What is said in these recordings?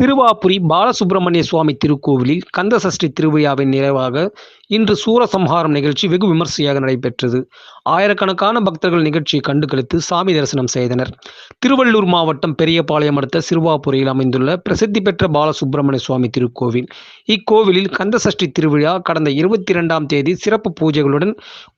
திருவாபுரி பாலசுப்பிரமணிய சுவாமி திருக்கோவிலில் கந்தசஷ்டி திருவிழாவின் நிறைவாக இன்று சூரசம்ஹாரம் நிகழ்ச்சி வெகு விமர்சையாக நடைபெற்றது. ஆயிரக்கணக்கான பக்தர்கள் நிகழ்ச்சியை கண்டுகளித்து சாமி தரிசனம் செய்தனர். திருவள்ளூர் மாவட்டம் பெரியபாளையம் அடுத்த சிறுவாபுரியில் அமைந்துள்ள பிரசித்தி பெற்ற பாலசுப்பிரமணிய சுவாமி திருக்கோவில். இக்கோவிலில் கந்தசஷ்டி திருவிழா கடந்த இருபத்தி இரண்டாம் தேதி சிறப்பு பூஜைகளுடன்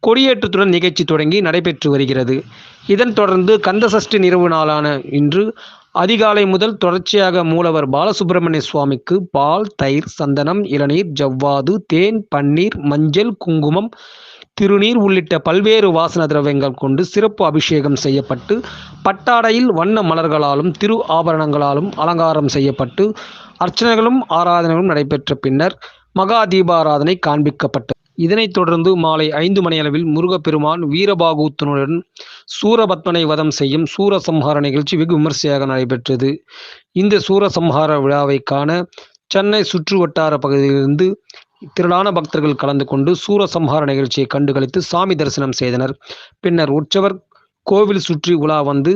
கொடியேற்றத்துடன் நிகழ்ச்சி தொடங்கி நடைபெற்று வருகிறது. இதன் தொடர்ந்து கந்தசஷ்டி நிறைவு நாளான இன்று அதிகாலை முதல் தொடர்ச்சியாக மூலவர் பாலசுப்பிரமணிய சுவாமிக்கு பால் தயிர் சந்தனம் இளநீர் ஜவ்வாது தேன் பன்னீர் மஞ்சள் குங்குமம் திருநீர் உள்ளிட்ட பல்வேறு வாசன திரவியங்கள் கொண்டு சிறப்பு அபிஷேகம் செய்யப்பட்டு பட்டாடையில் வண்ண மலர்களாலும் திரு ஆபரணங்களாலும் அலங்காரம் செய்யப்பட்டு அர்ச்சனைகளும் ஆராதனைகளும் நடைபெற்ற பின்னர் மகா தீபாராதனை காண்பிக்கப்பட்டது. இதனைத் தொடர்ந்து மாலை ஐந்து மணியளவில் முருகப்பெருமான் வீரபாகூத்தனுடன் சூரபத்மனை வதம் செய்யும் சூரசம்ஹார நிகழ்ச்சி வெகு விமர்சையாக நடைபெற்றது. இந்த சூரசம்ஹார விழாவை காண சென்னை சுற்று வட்டார பகுதியிலிருந்து திரளான பக்தர்கள் கலந்து கொண்டு சூரசம்ஹார நிகழ்ச்சியை கண்டுகளித்து சாமி தரிசனம் செய்தனர். பின்னர் உற்சவர் கோவில் சுற்றி உலா வந்து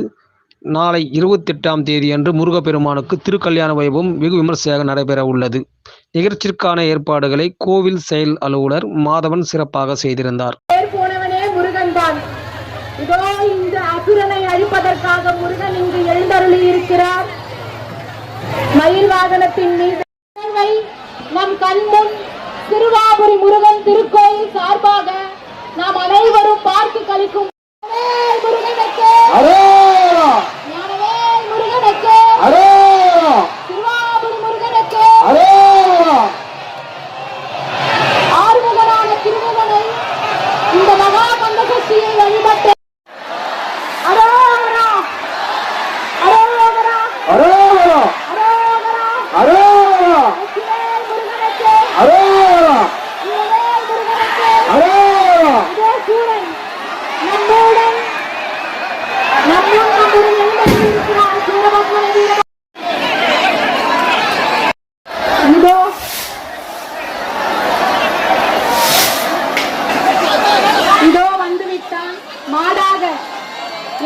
நாளை இருபத்தெட்டாம் தேதி அன்று முருகப்பெருமானுக்கு திருக்கல்யாண வைபவம் வெகு விமர்சையாக நடைபெற உள்ளது. நிகழ்ச்சிக்கான ஏற்பாடுகளை கோவில் செயல் அலுவலர் மாதவன் சிறப்பாக செய்திருந்தார். இதோ இந்த அசுரனை அழிப்பதற்காக முருகன் இங்கு எழுந்தருளி இருக்கிறார். மயில் வாகனத்தின் மீது நம் கண்முன் திருவாபுரி முருகன் திருக்கோயில் சார்பாக நாம் அனைவரும் பார்த்து கழிக்கும்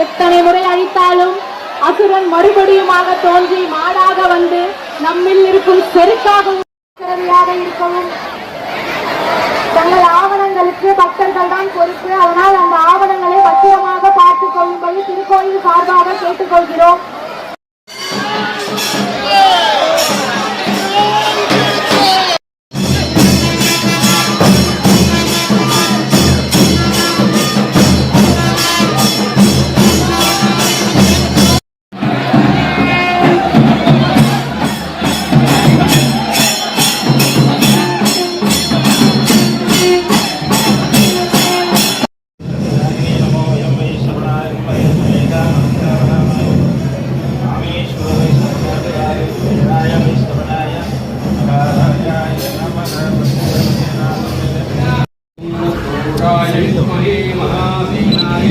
எத்தனை முறை அழித்தாலும் அசுரன் மறுபடியுமாக தோன்றி மாடாக வந்து நம்மில் இருக்கும் செருக்காகவும் இருக்கவும் தங்கள் ஆவணங்களுக்கு பக்தர்கள் தான் பொறுப்பு. அதனால் அந்த ஆவணங்களை பத்திரமாக பார்த்துக் महासेनाय